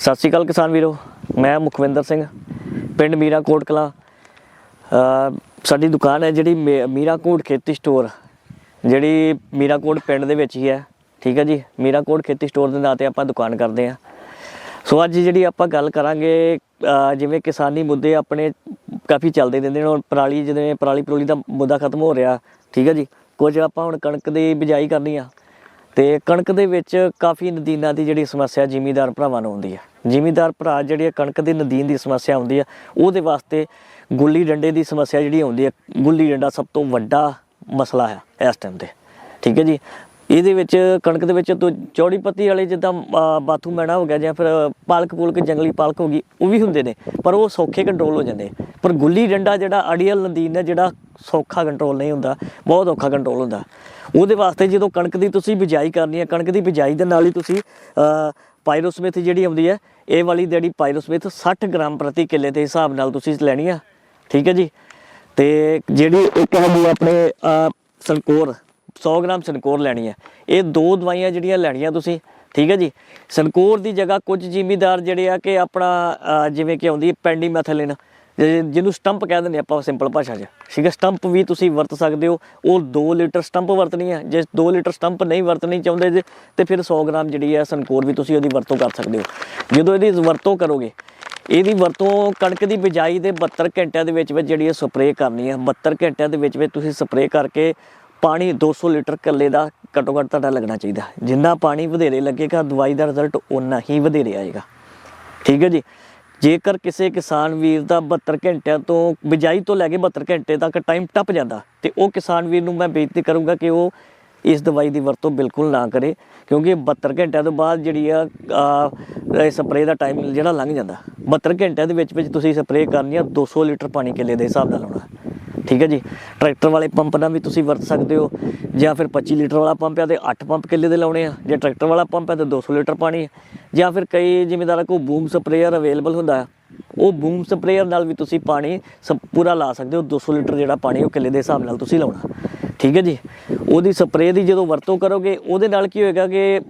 ਸਤਿ ਸ਼੍ਰੀ ਅਕਾਲ ਕਿਸਾਨ ਵੀਰੋ, ਮੈਂ ਮੁਖਵਿੰਦਰ ਸਿੰਘ, ਪਿੰਡ ਮੀਰਾ ਕੋਟ ਕਲਾਂ ਸਾਡੀ ਦੁਕਾਨ ਹੈ ਜਿਹੜੀ ਮੀ- ਮੀਰਾ ਕੋਟ ਖੇਤੀ ਸਟੋਰ। ਜਿਹੜੀ ਮੀਰਾ ਕੋਟ ਪਿੰਡ ਦੇ ਵਿੱਚ ਹੀ ਹੈ, ਠੀਕ ਹੈ ਜੀ? ਮੀਰਾ ਕੋਟ ਖੇਤੀ ਸਟੋਰ ਦੇ ਨਾਂ ਤੇ ਆਪਾਂ ਦੁਕਾਨ ਕਰਦੇ ਹਾਂ। ਸੋ ਅੱਜ ਜਿਹੜੀ ਆਪਾਂ ਗੱਲ ਕਰਾਂਗੇ ਜਿਵੇਂ ਕਿਸਾਨੀ ਮੁੱਦੇ ਆਪਣੇ ਕਾਫੀ ਚੱਲਦੇ ਰਹਿੰਦੇ ਨੇ, ਹੁਣ ਪਰਾਲੀ ਜਿਵੇਂ ਪਰਾਲੀ ਪਰੋਲੀ ਦਾ ਮੁੱਦਾ ਖਤਮ ਹੋ ਰਿਹਾ, ਠੀਕ ਹੈ ਜੀ? ਕੁਝ ਆਪਾਂ ਹੁਣ ਕਣਕ ਦੀ ਬਿਜਾਈ ਕਰਨੀ ਆ ਤੇ ਕਣਕ ਦੇ ਵਿੱਚ ਕਾਫੀ ਨਦੀਨਾਂ ਦੀ ਜਿਹੜੀ ਸਮੱਸਿਆ ਜ਼ਿਮੀਦਾਰ ਭਰਾਵਾਂ ਨੂੰ ਆਉਂਦੀ ਹੈ ਜ਼ਿਮੀਦਾਰ ਭਰਾ ਜਿਹੜੀ ਕਣਕ ਦੀ ਨਦੀਨ ਦੀ ਸਮੱਸਿਆ ਆਉਂਦੀ ਹੈ ਉਹਦੇ ਵਾਸਤੇ ਗੁੱਲੀ ਡੰਡੇ ਦੀ ਸਮੱਸਿਆ ਜਿਹੜੀ ਆਉਂਦੀ ਹੈ ਗੁੱਲੀ ਡੰਡਾ ਸਭ ਤੋਂ ਵੱਡਾ ਮਸਲਾ ਹੈ ਇਸ ਟਾਈਮ ਤੇ। ਠੀਕ ਹੈ ਜੀ? ਇਹਦੇ ਵਿੱਚ ਕਣਕ ਦੇ ਵਿੱਚ ਤੋਂ ਚੌੜੀ ਪੱਤੀ ਵਾਲੇ ਜਿੱਦਾਂ ਅ, ਬਾਥੂ ਮੈਣਾ ਹੋ ਗਿਆ ਜਾਂ ਫਿਰ ਪਾਲਕ ਪੂਲਕ ਜੰਗਲੀ ਪਾਲਕ ਹੋ ਗਈ ਉਹ ਵੀ ਹੁੰਦੇ ਨੇ ਪਰ ਉਹ ਸੌਖੇ ਕੰਟਰੋਲ ਹੋ ਜਾਂਦੇ ਪਰ ਗੁੱਲੀ ਡੰਡਾ ਜਿਹੜਾ ਅੜੀਅਲ ਨਦੀਨ ਹੈ ਜਿਹੜਾ ਸੌਖਾ ਕੰਟਰੋਲ ਨਹੀਂ ਹੁੰਦਾ ਬਹੁਤ ਔਖਾ ਕੰਟਰੋਲ ਹੁੰਦਾ। ਉਹਦੇ ਵਾਸਤੇ ਜਦੋਂ ਕਣਕ ਦੀ ਤੁਸੀਂ ਬਿਜਾਈ ਕਰਨੀ ਹੈ, ਕਣਕ ਦੀ ਬਿਜਾਈ ਦੇ ਨਾਲ ਹੀ ਤੁਸੀਂ ਪਾਇਰੋਸਮਿਥ ਜਿਹੜੀ ਆਉਂਦੀ ਹੈ, ਇਹ ਵਾਲੀ ਜਿਹੜੀ ਪਾਇਰੋਸਮਿਥ 60 ਗ੍ਰਾਮ ਪ੍ਰਤੀ ਕਿੱਲੇ ਦੇ ਹਿਸਾਬ ਨਾਲ ਤੁਸੀਂ ਲੈਣੀ ਆ। ਠੀਕ ਹੈ ਜੀ? ਤੇ ਜਿਹੜੀ ਇੱਕ ਹੈਗੀ ਆਪਣੇ ਸਨਕੋਰ 100 ਗ੍ਰਾਮ ਸਨਕੋਰ ਲੈਣੀ ਹੈ। ਇਹ ਦੋ ਦਵਾਈਆਂ ਜਿਹੜੀਆਂ ਲੈਣੀਆਂ ਤੁਸੀਂ, ਠੀਕ ਹੈ ਜੀ? ਸਨਕੋਰ ਦੀ ਜਗ੍ਹਾ ਕੁਝ ਜ਼ਿਮੀਦਾਰ ਜਿਹੜੇ ਆ ਕਿ ਆਪਣਾ ਜਿਵੇਂ ਕਿ ਆਉਂਦੀ ਹੈ, ਪੈਂਡੀਮੈਥਲਿਨ। ਜਿਹਨੂੰ ਸਟੰਪ ਕਹਿ ਦਿੰਦੇ ਆਪਾਂ ਸਿੰਪਲ ਭਾਸ਼ਾ 'ਚ, ਠੀਕ ਹੈ ਸਟੰਪ ਵੀ ਤੁਸੀਂ ਵਰਤ ਸਕਦੇ ਹੋ, ਉਹ 2 ਲੀਟਰ ਸਟੰਪ ਵਰਤਣੀ ਹੈ, ਜੇ 2 ਲੀਟਰ ਸਟੰਪ ਨਹੀਂ ਵਰਤਣੀ ਚਾਹੁੰਦੇ ਜੇ, ਤੇ ਫਿਰ 100 ਗ੍ਰਾਮ ਜਿਹੜੀ ਹੈ ਸਨਕੋਰ ਵੀ ਤੁਸੀਂ ਉਹਦੀ ਵਰਤੋਂ ਕਰ ਸਕਦੇ ਹੋ। ਜਦੋਂ ਇਹਦੀ ਵਰਤੋਂ ਕਰੋਗੇ, ਇਹਦੀ ਵਰਤੋਂ ਕਣਕ ਦੀ ਬਿਜਾਈ ਦੇ 72 ਘੰਟਿਆਂ ਦੇ ਵਿੱਚ ਵਿੱਚ ਜਿਹੜੀ ਹੈ ਸਪਰੇਅ ਕਰਨੀ ਹੈ 72 ਘੰਟਿਆਂ ਦੇ ਵਿੱਚ ਵਿੱਚ ਤੁਸੀਂ ਸਪਰੇਅ ਕਰਕੇ ਪਾਣੀ 200 ਲੀਟਰ ਕੱਲੇ ਦਾ ਘੱਟੋ ਘੱਟ ਤੁਹਾਡਾ ਲੱਗਣਾ ਚਾਹੀਦਾ। ਜਿੰਨਾ ਪਾਣੀ ਵਧੇਰੇ ਲੱਗੇਗਾ, ਦਵਾਈ ਦਾ ਰਿਜ਼ਲਟ ਉਨਾ ਹੀ ਵਧੇਰੇ ਆਏਗਾ। ਠੀਕ ਹੈ ਜੀ? ਜੇਕਰ ਕਿਸੇ ਕਿਸਾਨ ਵੀਰ ਦਾ 72 ਘੰਟਿਆਂ ਤੋਂ, ਬਿਜਾਈ ਤੋਂ ਲੈ ਕੇ 72 ਘੰਟੇ ਤੱਕ ਟਾਈਮ ਟੱਪ ਜਾਂਦਾ, ਤੇ ਉਹ ਕਿਸਾਨ ਵੀਰ ਨੂੰ ਮੈਂ ਬੇਨਤੀ ਕਰੂੰਗਾ ਕਿ ਉਹ ਇਸ ਦਵਾਈ ਦੀ ਵਰਤੋਂ ਬਿਲਕੁਲ ਨਾ ਕਰੇ, ਕਿਉਂਕਿ 72 ਘੰਟਿਆਂ ਤੋਂ ਬਾਅਦ ਜਿਹੜੀ ਆ ਸਪਰੇਅ ਦਾ ਟਾਈਮ ਜਿਹੜਾ ਲੰਘ ਜਾਂਦਾ। 72 ਘੰਟਿਆਂ ਦੇ ਵਿੱਚ ਵਿੱਚ ਤੁਸੀਂ ਸਪਰੇਅ ਕਰਨੀ ਆ 200 ਲੀਟਰ ਪਾਣੀ ਕਿੱਲੇ ਦੇ ਹਿਸਾਬ ਨਾਲ ਲਾਉਣਾ। ਠੀਕ ਹੈ ਜੀ? ਟਰੈਕਟਰ ਵਾਲੇ ਪੰਪ ਨਾਲ ਵੀ ਤੁਸੀਂ ਵਰਤ ਸਕਦੇ ਹੋ ਜਾਂ ਫਿਰ 25 ਲੀਟਰ ਵਾਲਾ ਪੰਪ ਆ ਤੇ 8 ਪੰਪ ਕਿੱਲੇ ਦੇ ਲਾਉਣੇ ਆ। ਜੇ ਟਰੈਕਟਰ ਵਾਲਾ ਪੰਪ ਹੈ ਤੇ 200 ਲੀਟਰ ਪਾਣੀ ਹੈ। ਜਾਂ ਫਿਰ ਕਈ ਜ਼ਿਮੀਂਦਾਰਾਂ ਕੋਲ ਬੂਮ ਸਪਰੇਅਰ ਅਵੇਲੇਬਲ ਹੁੰਦਾ ਆ ਉਹ ਬੂਮ ਸਪਰੇਅਰ ਨਾਲ ਵੀ ਤੁਸੀਂ ਪਾਣੀ ਸ- ਪੂਰਾ ਲਾ ਸਕਦੇ ਹੋ। 200 ਲੀਟਰ ਜਿਹੜਾ ਪਾਣੀ ਉਹ ਕਿੱਲੇ ਦੇ ਹਿਸਾਬ ਨਾਲ ਤੁਸੀਂ ਲਾਉਣਾ। ਠੀਕ ਹੈ ਜੀ? ਉਹਦੀ ਸਪਰੇਅ ਦੀ ਜਦੋਂ ਵਰਤੋਂ ਕਰੋਗੇ, ਉਹਦੇ ਨਾਲ ਕੀ ਹੋਏਗਾ ਕਿ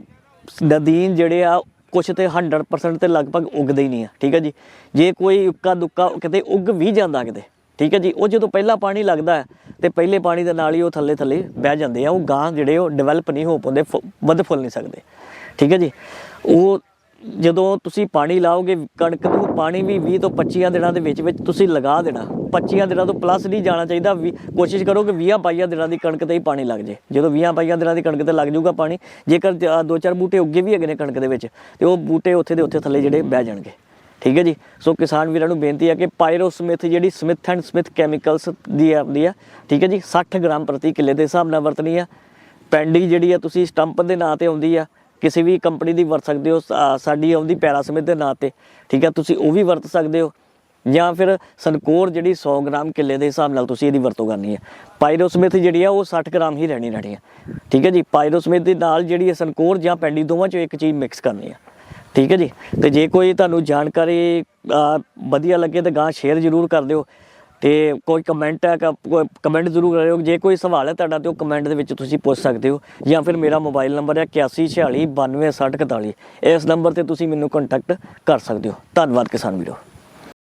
ਨਦੀਨ ਜਿਹੜੇ ਆ, ਕੁਛ ਤੇ 100% ਤੇ ਲਗਭਗ ਉੱਗਦੇ ਹੀ ਨਹੀਂ ਆ। ਠੀਕ ਹੈ ਜੀ? ਜੇ ਕੋਈ ਉੱਕਾ ਦੁੱਕਾ ਕਿਤੇ ਉੱਗ ਵੀ ਜਾਂਦਾ ਕਿਤੇ ਠੀਕ ਹੈ ਜੀ, ਉਹ ਜਦੋਂ ਪਹਿਲਾ ਪਾਣੀ ਲੱਗਦਾ ਹੈ ਤੇ ਪਹਿਲੇ ਪਾਣੀ ਦੇ ਨਾਲ ਹੀ ਉਹ ਥੱਲੇ ਥੱਲੇ ਬਹਿ ਜਾਂਦੇ ਆ, ਉਹ ਗਾਂ ਜਿਹੜੇ ਉਹ ਡਿਵੈਲਪ ਨਹੀਂ ਹੋ ਪਾਉਂਦੇ, ਫੁ- ਵੱਧ ਫੁੱਲ ਨਹੀਂ ਸਕਦੇ। ਠੀਕ ਹੈ ਜੀ, ਉਹ ਜਦੋਂ ਤੁਸੀਂ ਪਾਣੀ ਲਾਓਗੇ ਕਣਕ ਨੂੰ, ਪਾਣੀ ਵੀ 20 ਤੋਂ 25 ਦਿਨਾਂ ਦੇ ਵਿੱਚ ਵਿੱਚ ਤੁਸੀਂ ਲਗਾ ਦੇਣਾ। 25 ਦਿਨਾਂ ਤੋਂ ਪਲੱਸ ਨਹੀਂ ਜਾਣਾ ਚਾਹੀਦਾ, ਵੀ ਕੋਸ਼ਿਸ਼ ਕਰੋ ਕਿ 20 22 ਦਿਨਾਂ ਦੀ ਕਣਕ ਤੇ ਹੀ ਪਾਣੀ ਲੱਗ ਜੇ। ਜਦੋਂ 20 22 ਦਿਨਾਂ ਦੀ ਕਣਕ ਤੇ ਲੱਗ ਜਾਊਗਾ ਪਾਣੀ, ਜੇਕਰ ਦੋ ਚਾਰ ਬੂਟੇ ਉੱਗੇ ਵੀ ਹੈਗੇ ਨੇ ਕਣਕ ਦੇ ਵਿੱਚ, ਤੇ ਉਹ ਬੂਟੇ ਉੱਥੇ ਦੇ ਉੱਥੇ ਥੱਲੇ ਜਿਹੜੇ ਬਹਿ ਜਾਣਗੇ। ਠੀਕ ਹੈ ਜੀ? ਸੋ ਕਿਸਾਨ ਵੀਰਾਂ ਨੂੰ ਬੇਨਤੀ ਹੈ ਕਿ ਪਾਇਰੋਸਮਿਥ ਜਿਹੜੀ ਸਮਿਥ ਐਂਡ ਸਮਿਥ ਕੈਮੀਕਲਸ ਦੀ ਆਉਂਦੀ ਆ, ਠੀਕ ਹੈ ਜੀ? 60 ਗ੍ਰਾਮ ਪ੍ਰਤੀ ਕਿੱਲੇ ਦੇ ਹਿਸਾਬ ਨਾਲ ਵਰਤਣੀ ਆ। ਪੈਂਡੀ ਜਿਹੜੀ ਆ, ਤੁਸੀਂ ਸਟੰਪ ਦੇ ਨਾਂ ਤੇ ਆਉਂਦੀ ਆ, ਕਿਸੇ ਵੀ ਕੰਪਨੀ ਦੀ ਵਰਤ ਸਕਦੇ ਹੋ ਸਾਡੀ ਆਉਂਦੀ ਪੈਰਾ ਸਮਿਥ ਦੇ ਨਾਂ ਤੇ, ਠੀਕ ਹੈ? ਤੁਸੀਂ ਉਹ ਵੀ ਵਰਤ ਸਕਦੇ ਹੋ। ਜਾਂ ਫਿਰ ਸਨਕੋਰ ਜਿਹੜੀ 100 ਗ੍ਰਾਮ ਕਿੱਲੇ ਦੇ ਹਿਸਾਬ ਨਾਲ ਤੁਸੀਂ ਇਹਦੀ ਵਰਤੋਂ ਕਰਨੀ ਹੈ ਪਾਇਰੋਸਮਿਥ ਜਿਹੜੀ ਆ, ਉਹ 60 ਗ੍ਰਾਮ ਹੀ ਰਹਿਣੀ ਰਹਿਣੀ ਹੈ ਠੀਕ ਹੈ ਜੀ? ਪਾਇਰੋਸਮਿਥ ਦੇ ਨਾਲ ਜਿਹੜੀ ਹੈ ਸਨਕੋਰ ਜਾਂ ਪੈਂਡੀ ਦੋਵਾਂ ਚੋਂ ਇੱਕ ਚੀਜ਼ ਮਿਕਸ ਕਰਨੀ ਹੈ ਠੀਕ ਹੈ ਜੀ? ਤੇ ਜੇ ਕੋਈ ਤੁਹਾਨੂੰ ਜਾਣਕਾਰੀ ਵਧੀਆ ਲੱਗੇ ਤਾਂ ਗਾਂ ਸ਼ੇਅਰ ਜ਼ਰੂਰ ਕਰ ਦਿਓ ਤੇ ਕੋਈ ਕਮੈਂਟ ਹੈ ਕਮੈਂਟ ਜ਼ਰੂਰ ਕਰਿਓ। ਜੇ ਕੋਈ ਸਵਾਲ ਹੈ ਤੁਹਾਡਾ ਤੇ ਉਹ ਕਮੈਂਟ ਦੇ ਵਿੱਚ ਤੁਸੀਂ ਪੁੱਛ ਸਕਦੇ ਹੋ ਜਾਂ ਫਿਰ ਮੇਰਾ ਮੋਬਾਈਲ ਨੰਬਰ ਹੈ 8146926041 ਇਸ ਨੰਬਰ ਤੇ ਤੁਸੀਂ ਮੈਨੂੰ ਕੰਟੈਕਟ ਕਰ ਸਕਦੇ ਹੋ। ਧੰਨਵਾਦ ਕਿਸਾਨ ਵੀਰੋ।